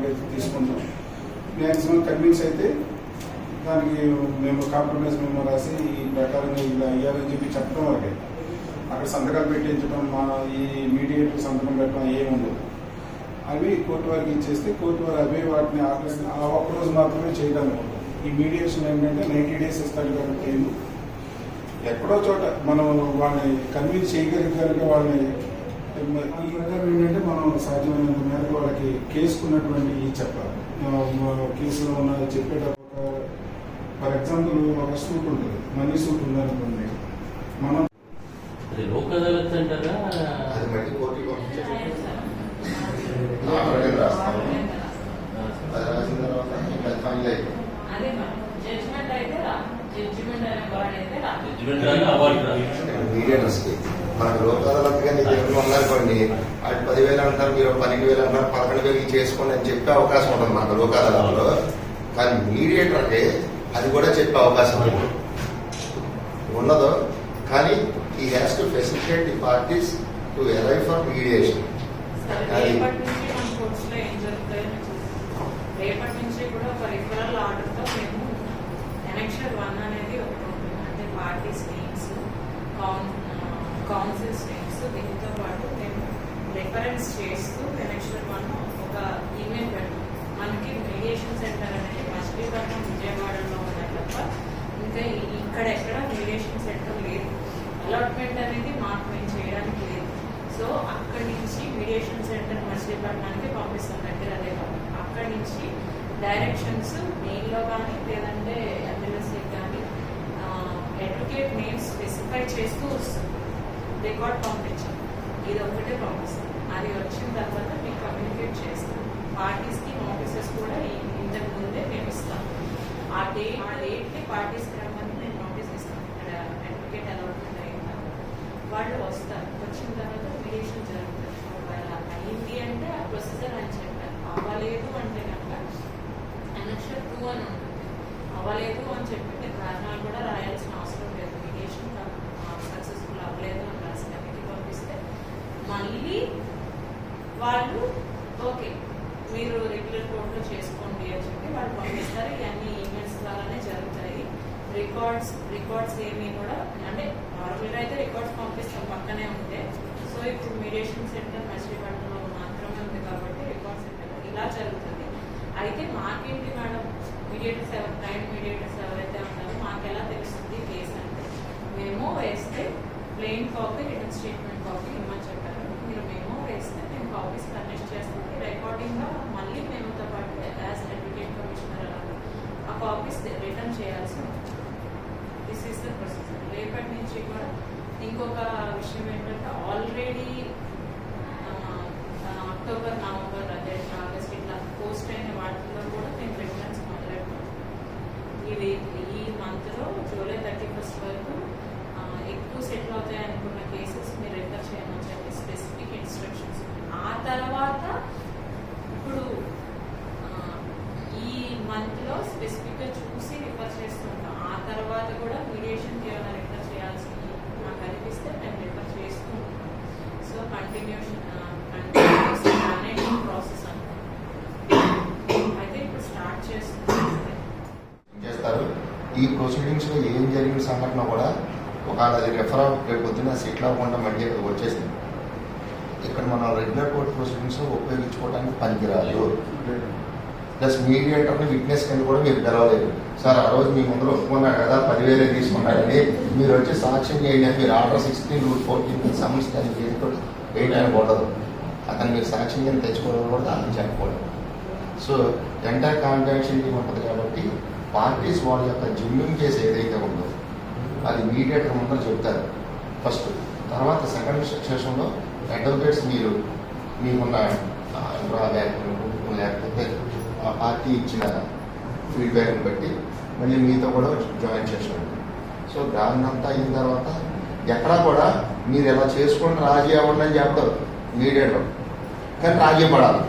అయితే తీసుకుంటాం. Maximum convince అయితే దానికి మేము కాంప్రమైజ్ మేము రాసి ఈ ప్రకారంగా ఇలా అయ్యాలని చెప్పి చెప్పడం వరకే అక్కడ సంతకాలు పెట్టించడం మా ఈ మీడియేటర్ సంతకం పెట్టడం ఏముండదు అవి కోర్టు వారికి ఇచ్చేస్తే కోర్టు వారు అవే వాటిని ఆర్డర్ ఆ ఒక్క రోజు మాత్రమే చేయడానికి ఈ మీడియేషన్ ఏంటంటే నైంటీ డేస్ ఇస్తారు కాబట్టి ఎక్కడో చోట మనం వాళ్ళని కన్విన్స్ చేయగలిగే వాళ్ళని ఈ ప్రకారం ఏంటంటే మనం సాధ్యమైనంత మేరకు వాళ్ళకి కేసుకున్నటువంటి ఈ చెప్పాలి. కేసులో ఉన్న చెప్పేటప్పుడు ఫర్ ఎగ్జాంపుల్ ఒక సూట్ ఉంటుంది మనీ సూట్ ఉందనుకోండి మనం అది లోక్ అదాలత్ అంటారా? జడ్జిమెంట్ అయితే రా. జడ్జిమెంట్ అనే వర్డ్ అయితే రా. మనకు లోక్ అదాలత్ కానీ దగ్గర ఉన్నారనుకోండి అటు పదివేలు అంటారు మీరు పన్నెండు వేలు అంటారు పదకొండు వేలు చేసుకోండి అని చెప్పే అవకాశం ఉంటుంది మనకు లోక్ అదాలత్లో కానీ మీడియేటర్ అంటే అది కూడా చెప్పే అవకాశం ఉంది. ఉండదు కానీ ఈ has to facilitate the parties to arrive for mediation రేపటి నుంచి కూడా ఒక రిఫరల్ మేము వన్ అనేది ఒకటి ఉంటుంది. అంటే పార్టీస్ నేమ్స్ కౌన్సిల్స్ నేమ్స్ దీంతో పాటు మేము రిఫరెన్స్ చేస్తూ కనెక్షన్ మనం ఒక ఈమెయిల్ పెడతాం. మనకి మీడియేషన్ సెంటర్ అనేది మచిలీపట్నం విజయవాడలో ఉన్నాయి తప్ప ఇంకా ఇక్కడ ఎక్కడ మీడియేషన్ సెంటర్ లేదు. అలాట్మెంట్ అనేది మాకు మేము చేయడానికి లేదు. సో అక్కడి నుంచి మీడియేషన్ సెంటర్ మచిలీపట్నానికి పంపిస్తాం దగ్గర అదే కాబట్టి అక్కడి నుంచి డైరెక్షన్స్ మెయిల్లో కానీ లేదంటే ఎంఎల్ఎస్ఏ కానీ అడ్వకేట్ నేమ్స్ స్పెసిఫై చేస్తూ వస్తుంది రికార్డ్ పంపించాం ఇది ఒకటే పంపిస్తాం అది వచ్చిన తర్వాత మీకు కమ్యూనికేట్ చేస్తాం పార్టీస్కి నోటీసెస్ కూడా ఇంతకు ముందే మేము ఇస్తాం. ఆ డే ఆ డేట్ని పార్టీస్కి రమ్మని మేము నోటీస్ ఇస్తాం. ఇక్కడ అడ్వకేట్ అలాట్మెంట్ అయిందా వాళ్ళు వస్తారు. వచ్చిన తర్వాత మీడియేషన్ జరుగుతుంది ఒకవేళ అయింది అంటే ఆ ప్రొసీజర్ అని చెప్పారు అవ్వలేదు అంటే కనుక ఎలక్షన్ టూ అని ఉంటుంది అవ్వలేదు అని చెప్పి మీరు కారణాలు కూడా రాయాల్సిన అవసరం లేదు మీడియేషన్ సక్సెస్ఫుల్ అవ్వలేదు అని రాసి కమిటీ పంపిస్తే మళ్ళీ వాళ్ళు ఓకే మీరు రెగ్యులర్ కోర్టులో చేసుకోండి అని చెప్పి వాళ్ళు పంపిస్తారు. ఇవన్నీ ఈమెయిల్స్ ద్వారానే జరుగుతాయి. రికార్డ్స్ రికార్డ్స్ ఏమీ కూడా అంటే నార్మల్గా అయితే రికార్డ్స్ పంపిస్తాం పక్కనే ఉంటే. సో ఇప్పుడు మీడియేషన్ సెంటర్ మచిలీపట్నంలో మాత్రమే ఉంది కాబట్టి రికార్డ్ సెంటర్ ఇలా జరుగుతుంది. అయితే మాకేంటి మేడం? మీడియేటర్స్ ఎవరు క్లయింట్ మీడియేటర్స్ ఎవరైతే ఉన్నారో మాకు ఎలా తెలుస్తుంది కేసు అంటే? మేము వేస్తే plain copy return statement copy ఇవ్వమని చెప్పారు. మీరు మేము వేస్తే మేము చేస్తుంది ఫర్నిష్ చేస్తాం మళ్ళీ మేముతో పాటు యాజ్ అడ్వకేట్ కమిషనర్ అలాగా ఆ కాపీస్ రిటర్న్ చేయాల్సి ఉంటుంది. దిస్ ఈస్ ద ప్రొసీజర్ రేపటి నుంచి కూడా ఇంకొక విషయం ఏంటంటే ఆల్రెడీ అక్టోబర్ నవంబర్ అదే ఆగస్ట్ ఇట్లా పోస్ట్ అయిన వాటిలో కూడా మేము రిఫరెన్స్ మొదలెట్టాం ఇది ఈ మంత్లో జూలై థర్టీ ఫస్ట్ వరకు ఆ, ఎక్కువ సెటిల్ అవుతాయి అనుకున్న కేసెస్ మీరు రిఫర్ చేయమని చెప్పి స్పెసిఫిక్ ఇన్స్ట్రక్షన్స్ ఆ తర్వాత ఇప్పుడు ఆ, ఈ మంత్లో స్పెసిఫిక్గా చూసి రిఫర్ చేస్తుంటాం. ఆ తర్వాత కూడా మీడియేషన్కి ఏమైనా రిఫర్ చేయాల్సి నాకు అనిపిస్తే మేము రిఫర్ చేస్తూ ఉంటాం సో కంటిన్యూషన్ కంటిన్యూస్ ప్రాసెస్ అనుకుంటాం అయితే ఇప్పుడు స్టార్ట్ చేస్తున్నాం చేస్తారు. ఈ ప్రొసీడింగ్స్లో ఏం జరిగిన సంఘటన కూడా ఒకవేళ అది రెఫర్ రేపు పొద్దున్న సెటిల్ అవ్వకుండా మళ్ళీ ఇక్కడ వచ్చేసింది. ఇక్కడ మనం రెగ్యులర్ కోర్ట్ ప్రొసీడింగ్స్ ఉపయోగించుకోవడానికి పనికిరాదు. ప్లస్ మీడియేటర్ని విట్నెస్ కింద కూడా మీరు పిలవలేదు సార్ ఆ రోజు మీ ముందర ఒప్పుకున్నారు కదా పదివేలే తీసుకున్నారండి. మీరు వచ్చి సాక్ష్యం చేయండి అని మీరు ఆర్డర్ సిక్స్టీన్ రూల్ ఫోర్టీన్ సమస్య అని చేతితో వేయడానికి ఉండదు అతను మీరు సాక్ష్యం కింద తెచ్చుకోవడం కూడా దాన్ని చెప్పకూడదు. సో ఎంటైర్ కాంట్రాక్షన్ టీమ్ ఉంటుంది కాబట్టి పార్టీస్ వాళ్ళ యొక్క జిమ్మింగ్ కేసు ఏదైతే ఉందో అది మీడియేటర్ ముందర చెప్తారు ఫస్ట్ తర్వాత సెకండ్ సెక్షన్లో అడ్వకేట్స్ మీరు మీకున్న డ్రాబ్యాక్ లేకపోతే ఆ పార్టీ ఇచ్చిన ఫీడ్బ్యాక్ని బట్టి మళ్ళీ మీతో కూడా జాయిన్ చేసాడు సో దాన్ని అంతా అయిన తర్వాత ఎక్కడా కూడా మీరు ఎలా చేసుకుని రాజీ అవ్వండి అని చెప్పడం మీడియాలో. కానీ రాజీ పడాలి.